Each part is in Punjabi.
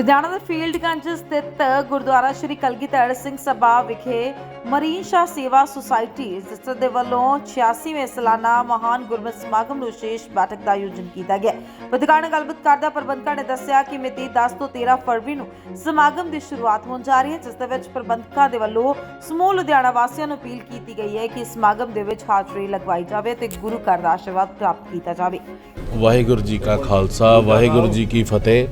ਲੁਧਿਆਣਾ ਦੇ ਫੀਲਡਗੰਜ ਸਥਿਤ ਗੁਰਦੁਆਰਾ ਸ਼੍ਰੀ ਕਲਗੀਧਰ ਸਿੰਘ ਸਭਾ ਵਿਖੇ ਮਰੀਨ ਸ਼ਾਹ ਸੇਵਾ ਸੁਸਾਇਟੀ, ਜਿਸ ਦੇ ਵੱਲੋਂ 86ਵੇਂ ਸਾਲਾਨਾ ਮਹਾਨ ਗੁਰਮਤਿ ਸਮਾਗਮ ਨੂੰ ਵਿਸ਼ੇਸ਼ ਬੈਠਕ ਦਾ ਆਯੋਜਨ ਕੀਤਾ ਗਿਆ। ਪੱਤਰਕਾਰ ਨਾਲ ਗੱਲਬਾਤ ਕਰਦਿਆਂ ਪ੍ਰਬੰਧਕਾਂ ਨੇ ਦੱਸਿਆ ਕਿ ਮਿਤੀ 10 ਤੋਂ 13 ਫਰਵਰੀ ਨੂੰ ਸਮਾਗਮ ਦੀ ਸ਼ੁਰੂਆਤ ਹੋਣ ਜਾ ਰਹੀ ਹੈ, ਜਿਸ ਦੇ ਵਿੱਚ ਪ੍ਰਬੰਧਕਾਂ ਦੇ ਵੱਲੋਂ ਸਮੂਹ ਲੁਧਿਆਣਾ ਵਾਸੀਆਂ ਨੂੰ ਅਪੀਲ ਕੀਤੀ ਗਈ ਹੈ ਕਿ ਸਮਾਗਮ ਦੇ ਵਿੱਚ ਹਾਜ਼ਰੀ ਲਗਵਾਈ ਜਾਵੇ ਤੇ ਗੁਰੂ ਘਰ ਦਾ ਆਸ਼ੀਰਵਾਦ ਪ੍ਰਾਪਤ ਕੀਤਾ ਜਾਵੇ। ਵਾਹਿਗੁਰੂ ਜੀ ਕਾ ਖਾਲਸਾ, ਵਾਹਿਗੁਰੂ ਜੀ ਕੀ ਫਤਿਹ।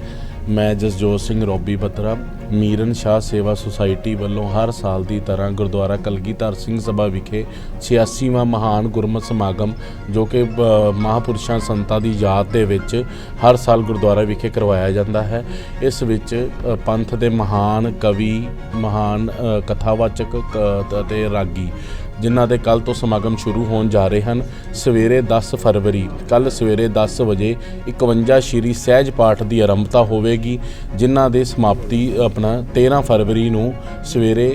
ਮੈਂ ਜਸਜੋਤ ਸਿੰਘ ਰੋਬੀ ਬਤਰਾ ਮੀਰਨ ਸ਼ਾਹ ਸੇਵਾ ਸੁਸਾਇਟੀ ਵੱਲੋਂ ਹਰ ਸਾਲ ਦੀ ਤਰ੍ਹਾਂ ਗੁਰਦੁਆਰਾ ਕਲਗੀਧਰ ਸਿੰਘ ਸਭਾ ਵਿਖੇ 86ਵਾਂ ਮਹਾਨ ਗੁਰਮਤਿ ਸਮਾਗਮ ਜੋ ਕਿ ਅ, ਮਹਾਪੁਰਸ਼ਾਂ ਸੰਤਾਂ ਦੀ ਯਾਦ ਦੇ ਵਿੱਚ ਹਰ ਸਾਲ ਗੁਰਦੁਆਰਾ ਵਿਖੇ ਕਰਵਾਇਆ ਜਾਂਦਾ ਹੈ। ਇਸ ਵਿੱਚ ਪੰਥ ਦੇ ਮਹਾਨ ਕਵੀ ਮਹਾਨ ਕਥਾਵਾਚਕ ਕ- ਅਤੇ ਰਾਗੀ ਜਿਨ੍ਹਾਂ ਦੇ ਕੱਲ ਤੋਂ ਸਮਾਗਮ ਸ਼ੁਰੂ ਹੋਣ ਜਾ ਰਹੇ ਹਨ, ਸਵੇਰੇ 10 ਫਰਵਰੀ। ਕੱਲ ਸਵੇਰੇ 10 ਵਜੇ 51 ਸ਼੍ਰੀ ਸਹਿਜ ਪਾਠ ਦੀ ਆਰੰਭਤਾ ਹੋਵੇਗੀ, ਜਿਨ੍ਹਾਂ ਦੇ ਸਮਾਪਤੀ, ਆਪਣਾ 13 ਫਰਵਰੀ ਨੂੰ ਸਵੇਰੇ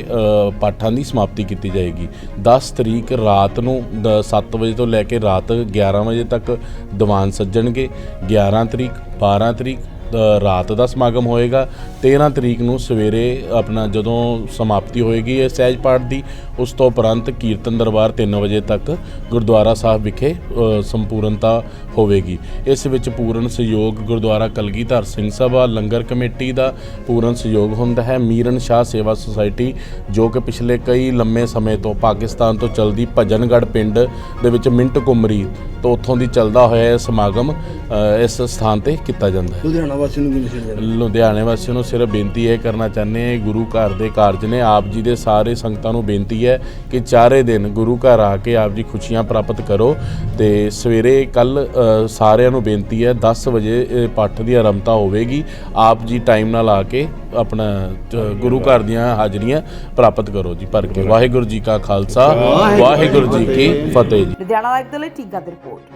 ਪਾਠਾਂ ਦੀ ਸਮਾਪਤੀ ਕੀਤੀ ਜਾਏਗੀ। 10 ਤਰੀਕ ਰਾਤ ਨੂੰ 7 ਵਜੇ ਤੋਂ ਲੈ ਕੇ ਰਾਤ 11 ਵਜੇ ਤੱਕ ਦੀਵਾਨ ਸੱਜਣਗੇ। 11 ਤਰੀਕ 12 ਤਰੀਕ ਰਾਤ ਦਾ ਸਮਾਗਮ ਹੋਏਗਾ। 13 ਤਰੀਕ ਨੂੰ ਸਵੇਰੇ ਆਪਣਾ ਜਦੋਂ ਸਮਾਪਤੀ ਹੋਏਗੀ ਇਹ ਸਹਿਜ ਪਾਠ ਦੀ, ਉਸ ਤੋਂ ਉਪਰੰਤ ਕੀਰਤਨ ਦਰਬਾਰ 3 ਵਜੇ ਤੱਕ ਗੁਰਦੁਆਰਾ ਸਾਹਿਬ ਵਿਖੇ ਸੰਪੂਰਨਤਾ ਹੋਵੇਗੀ। ਇਸ ਵਿੱਚ ਪੂਰਨ ਸਹਿਯੋਗ ਗੁਰਦੁਆਰਾ ਕਲਗੀਧਰ ਸਿੰਘ ਸਭਾ, ਲੰਗਰ ਕਮੇਟੀ ਦਾ ਪੂਰਨ ਸਹਿਯੋਗ ਹੁੰਦਾ ਹੈ। ਮੀਰਨ ਸ਼ਾਹ ਸੇਵਾ ਸੁਸਾਇਟੀ, ਜੋ ਕਿ ਪਿਛਲੇ ਕਈ ਲੰਮੇ ਸਮੇਂ ਤੋਂ ਪਾਕਿਸਤਾਨ ਤੋਂ ਚੱਲਦੀ ਭਜਨਗੜ੍ਹ ਪਿੰਡ ਦੇ ਵਿੱਚ ਮਿੰਟ ਕੁਮਰੀ ਤੋਂ ਉੱਥੋਂ ਦੀ ਚੱਲਦਾ ਹੋਇਆ ਇਹ ਸਮਾਗਮ ਇਸ ਸਥਾਨ ਤੇ ਕੀਤਾ ਜਾਂਦਾ ਹੈ। ਲੁਧਿਆਣਾ ਵਾਸੀਆਂ ਨੂੰ ਵੀ ਨਸ਼ੇ ਦੇਣਾ ਲੁਧਿਆਣੇ ਵਾਸੀਆਂ ਨੂੰ ਸਿਰਫ ਬੇਨਤੀ ਇਹ ਕਰਨਾ ਚਾਹੁੰਦੇ ਹਾਂ ਗੁਰੂ ਘਰ ਦੇ ਕਾਰਜ ਨੇ ਆਪ ਜੀ ਦੇ ਸਾਰੇ ਸੰਗਤਾਂ ਨੂੰ ਬੇਨਤੀ ਹੈ ਕਿ ਚਾਰੇ ਦਿਨ ਗੁਰੂ ਘਰ ਆ ਕੇ ਆਪ ਜੀ ਖੁਸ਼ੀਆਂ ਪ੍ਰਾਪਤ ਕਰੋ ਤੇ ਸਵੇਰੇ ਕੱਲ ਸਾਰਿਆਂ ਨੂੰ ਬੇਨਤੀ ਹੈ 10 ਵਜੇ ਪਾਠ ਦੀ ਆਰੰਭਤਾ ਹੋਵੇਗੀ। ਆਪ ਜੀ ਟਾਈਮ ਨਾਲ ਆ ਕੇ ਆਪਣਾ ਅ, ਗੁਰੂ ਘਰ ਦੀਆਂ ਹਾਜ਼ਰੀਆਂ ਪ੍ਰਾਪਤ ਕਰੋ ਜੀ ਭਰ ਕੇ। ਵਾਹਿਗੁਰੂ ਜੀ ਕਾ ਖਾਲਸਾ ਵਾਹਿਗੁਰੂ ਜੀ ਕੀ ਫਤਿਹ। ਜੀ। ਲੁਧਿਆਣਾ ਲਾਈਵ ਦੇ ਲਈ ਟੀਗਾ ਦੀ ਰਿਪੋਰਟ।